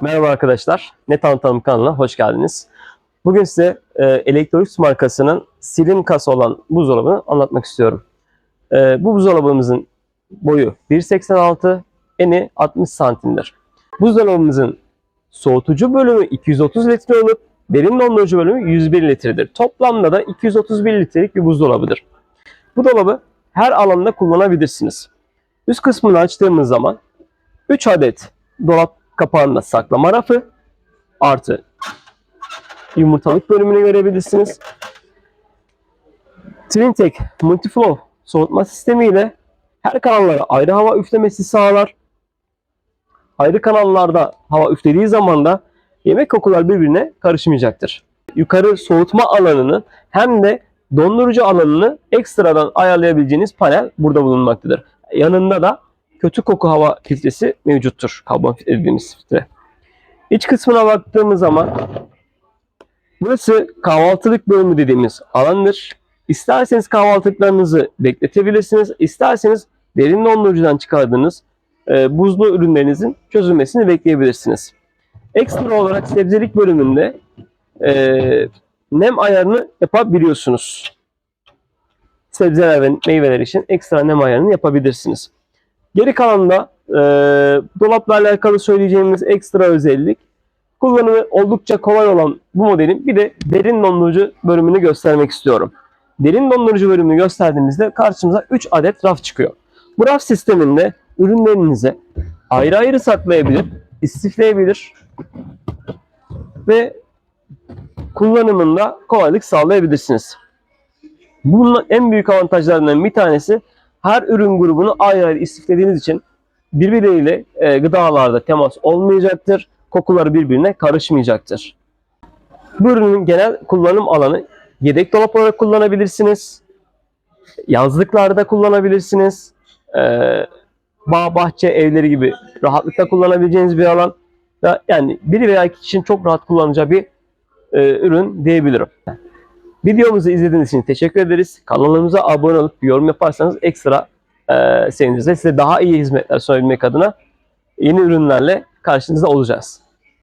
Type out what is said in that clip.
Merhaba arkadaşlar. Ne Tanıtalım kanalına hoş geldiniz. Bugün size e, Electrolux markasının slim kasa olan buzdolabını anlatmak istiyorum. E, bu buzdolabımızın boyu 1.86, eni 60 santimdir. Buzdolabımızın soğutucu bölümü 230 litre olup derin dondurucu bölümü 101 litredir. Toplamda da 231 litrelik bir buzdolabıdır. Bu dolabı her alanda kullanabilirsiniz. Üst kısmını açtığımız zaman 3 adet dolap kapağında saklama rafı artı yumurtalık bölümünü görebilirsiniz. Twintech Multiflow soğutma sistemi ile her kanallara ayrı hava üflemesi sağlar. Ayrı kanallarda hava üflediği zaman da yemek kokular birbirine karışmayacaktır. Yukarı soğutma alanını hem de dondurucu alanını ekstradan ayarlayabileceğiniz panel burada bulunmaktadır. Yanında da kötü koku hava filtresi mevcuttur. Karbon filtre dediğimiz filtre. İç kısmına baktığımız zaman burası kahvaltılık bölümü dediğimiz alandır. İsterseniz kahvaltılıklarınızı bekletebilirsiniz. İsterseniz derin dondurucudan çıkardığınız e, buzlu ürünlerinizin çözülmesini bekleyebilirsiniz. Ekstra olarak sebzelik bölümünde e, nem ayarını yapabiliyorsunuz. Sebzeler ve meyveler için ekstra nem ayarını yapabilirsiniz. Geri kalanında e, dolapla alakalı söyleyeceğimiz ekstra özellik kullanımı oldukça kolay olan bu modelin bir de derin dondurucu bölümünü göstermek istiyorum. Derin dondurucu bölümünü gösterdiğimizde karşımıza 3 adet raf çıkıyor. Bu raf sisteminde ürünlerinizi ayrı ayrı saklayabilir, istifleyebilir ve kullanımında kolaylık sağlayabilirsiniz. Bunun en büyük avantajlarından bir tanesi her ürün grubunu ayrı ayrı istiflediğiniz için birbirleriyle e, gıdalarda temas olmayacaktır. Kokuları birbirine karışmayacaktır. Bu ürünün genel kullanım alanı yedek dolap olarak kullanabilirsiniz. Yazlıklarda kullanabilirsiniz. E, bağ, bahçe, evleri gibi rahatlıkla kullanabileceğiniz bir alan. Yani bir veya iki kişinin çok rahat kullanacağı bir e, ürün diyebilirim. Videomuzu izlediğiniz için teşekkür ederiz. Kanalımıza abone olup yorum yaparsanız ekstra e, seviniriz. Size daha iyi hizmetler sunabilmek adına yeni ürünlerle karşınızda olacağız.